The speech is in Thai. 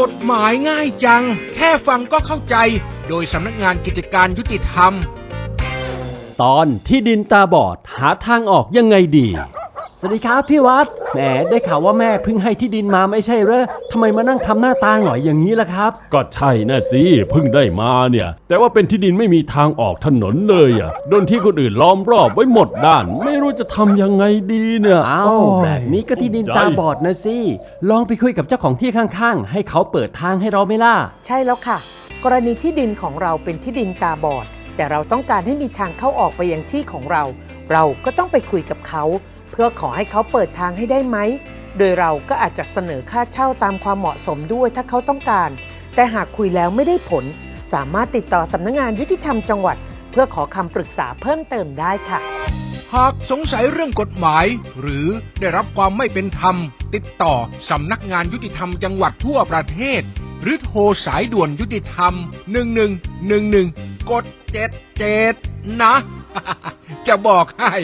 กฎหมายง่ายจัง แค่ฟังก็เข้าใจ โดยสำนักงานกิจการยุติธรรม ตอนที่ดินตาบอดหาทางออกยังไงดี วัสดีครับพี่วัด แหมได้ข่าวว่าแม่เพิ่งให้ที่ดินมาไม่ใช่เหรอทำไมมานั่งทำหน้าตาหงอยอย่างนี้ล่ะครับ ก็ใช่นะสิเพิ่งได้มาเนี่ย แต่ว่าเป็นที่ดินไม่มีทางออกถนนเลยอะโดนที่คนอื่นล้อมรอบไว้หมดด้าน ไม่รู้จะทำยังไงดีเนี่ยอ้าวโยแบบนี้ก็ที่ดินใจตาบอดนะสิ ลองไปคุยกับเจ้าของที่ข้างๆ ให้เขาเปิดทางให้เราไหม่ล่ะ ใช่แล้วค่ะ กรณีที่ดินของเราเป็นที่ดินตาบอด แต่เราต้องการให้มีทางเข้าออกไปยังที่ของเรา เราก็ต้องไปคุยกับเขา เพื่อขอให้เขาเปิดทางให้ได้ไหม โดยเราก็อาจจะเสนอค่าเช่าตามความเหมาะสมด้วยถ้าเขาต้องการ แต่หากคุยแล้วไม่ได้ผล สามารถติดต่อสำนักงานยุติธรรมจังหวัด เพื่อขอคำปรึกษาเพิ่มเติมได้ค่ะ หากสงสัยเรื่องกฎหมาย หรือได้รับความไม่เป็นธรรม ติดต่อสำนักงานยุติธรรมจังหวัดทั่วประเทศ หรือโทรสายด่วนยุติธรรม 1111 กด77นะ จะบอกให้